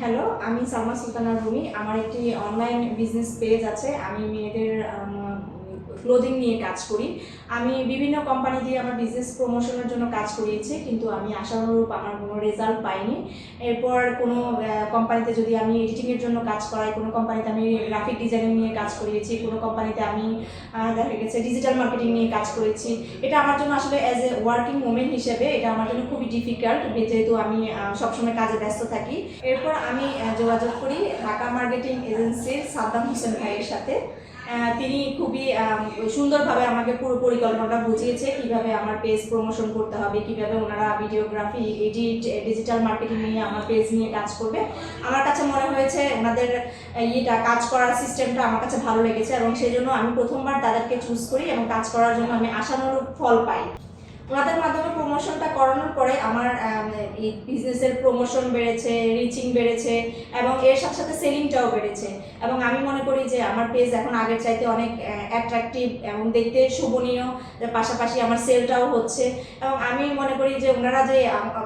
Hello আমি সালমা সুলতানা রুমি। আমার একটি অনলাইন বিজনেস পেজ আছে। আমি মেয়েদের ক্লোদিং নিয়ে কাজ করি। আমি বিভিন্ন কোম্পানি দিয়ে আমার বিজনেস প্রমোশনের জন্য কাজ করিয়েছি, কিন্তু আমি আশানুরূপ আমার কোনো রেজাল্ট পাইনি। এরপর কোনো কোম্পানিতে যদি আমি এডিটিংয়ের জন্য কাজ করাই, কোনো কোম্পানিতে আমি গ্রাফিক ডিজাইনিং নিয়ে কাজ করিয়েছি, কোনো কোম্পানিতে আমি দেখা গেছে ডিজিটাল মার্কেটিং নিয়ে কাজ করেছি। এটা আমার জন্য আসলে অ্যাজ এ ওয়ার্কিং মোমেন্ট হিসেবে এটা আমার জন্য খুবই ডিফিকাল্ট যেহেতু আমি সবসময় কাজে ব্যস্ত থাকি। এরপর আমি যোগাযোগ করি ঢাকা মার্কেটিং এজেন্সির সাদ্দাম হোসেন ভাইয়ের সাথে। তিনি খুবই সুন্দরভাবে আমাকে পুরো পরিকল্পনাটা বুঝিয়েছে, কীভাবে আমার পেজ প্রমোশন করতে হবে, কীভাবে ওনারা ভিডিওগ্রাফি এডিট ডিজিটাল মার্কেটিং নিয়ে আমার পেজ নিয়ে কাজ করবে। আমার কাছে মনে হয়েছে ওনাদের ইয়েটা, কাজ করার সিস্টেমটা আমার কাছে ভালো লেগেছে এবং সেই জন্য আমি প্রথমবার তাদেরকে চুজ করি এবং কাজ করার জন্য আমি আশানুরূপ ফল পাই। ওনাদের মাধ্যমে প্রমোশনটা করানোর পরে আমার এই বিজনেসের প্রমোশন বেড়েছে রিচিং বেড়েছে, এবং এর সাথে সাথে সেলিংটাও বেড়েছে। এবং আমি মনে করি যে আমার পেজ এখন আগের চাইতে অনেক অ্যাট্রাকটিভ এবং দেখতে শোভনীয়। পাশাপাশি আমার সেলটাও হচ্ছে। এবং আমি মনে করি যে ওনারা যে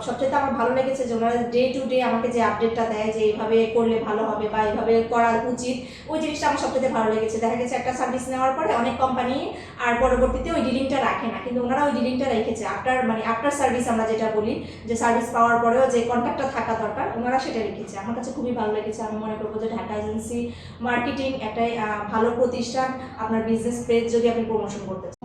সবচেয়ে আমার ভালো লেগেছে যে ওনারা ডে টু ডে আমাকে যে আপডেটটা দেয় যে এইভাবে করলে ভালো হবে বা এইভাবে করা উচিত, ওই জিনিসটা আমার সবচেয়ে ভালো লেগেছে। দেখা গেছে একটা সার্ভিস নেওয়ার পরে অনেক কোম্পানি আর পরবর্তীতে ওই ডিলিংটা রাখে না। কিন্তু ওনারা ওই ডিলিংটা রেখেছে। আফটার মানে সার্ভিস আমরা যেটা বলি, যে সার্ভিস পাওয়ার পরেও যে কন্ট্যাক্টটা থাকা দরকার, ওনারা সেটা রেখেছে। আমার কাছে খুবই ভালো লেগেছে। আমি মনে করব যে ঢাকা এজেন্সি মার্কেটিং একটাই ভালো প্রতিষ্ঠান। আপনার বিজনেস পেজ যদি আপনি প্রমোশন করতে